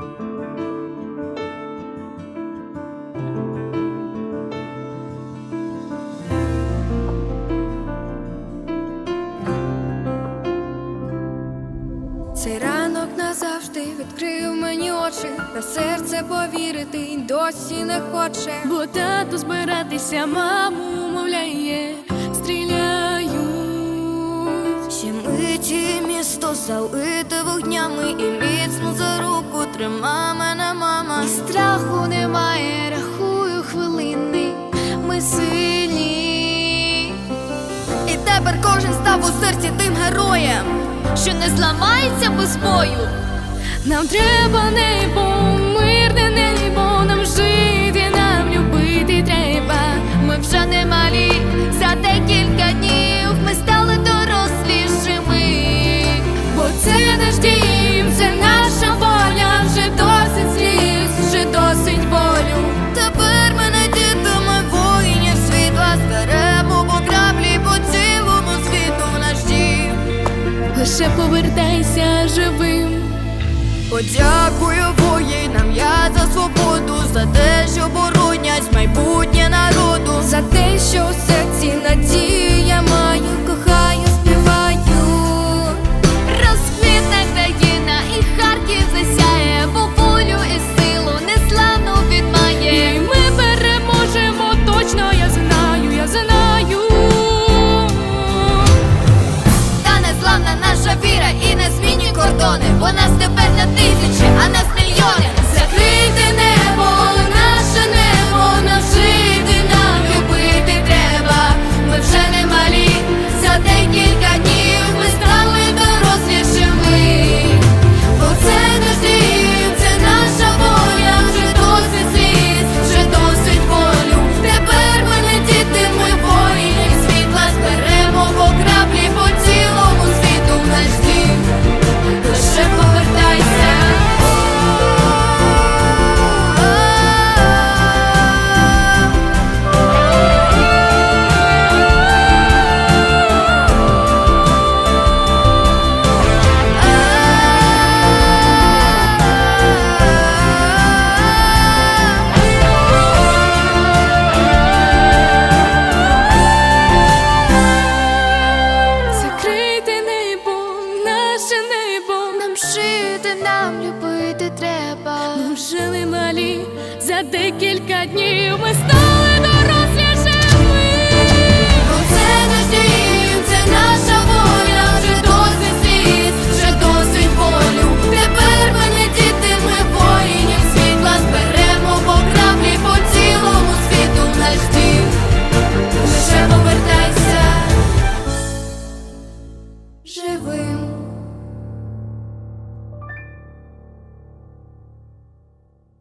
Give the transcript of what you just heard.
Цей ранок назавжди відкрив мені очі, та серце повірити й досі не хоче. Бо тату збиратися, маму умовляє, стріляють. Ще миті місто залите вогнями і міцно за трима мене, мама, страху немає, рахую хвилини, ми сильні. І тепер кожен став у серці тим героєм, що не зламається без бою. Нам треба небо, мирне небо. скоріше повертайся живим. Подякую воїнам я за свободу, за те, що боронять майбутнє жили малі, за декілька днів ми стали дорослі живі. Оце наш дім, це наша воля, вже досить світ, вже досить болю. Тепер ми не діти, ми воїнів світла. Зберемо по краплі по цілому світу наш дім. Лише повертайся живим.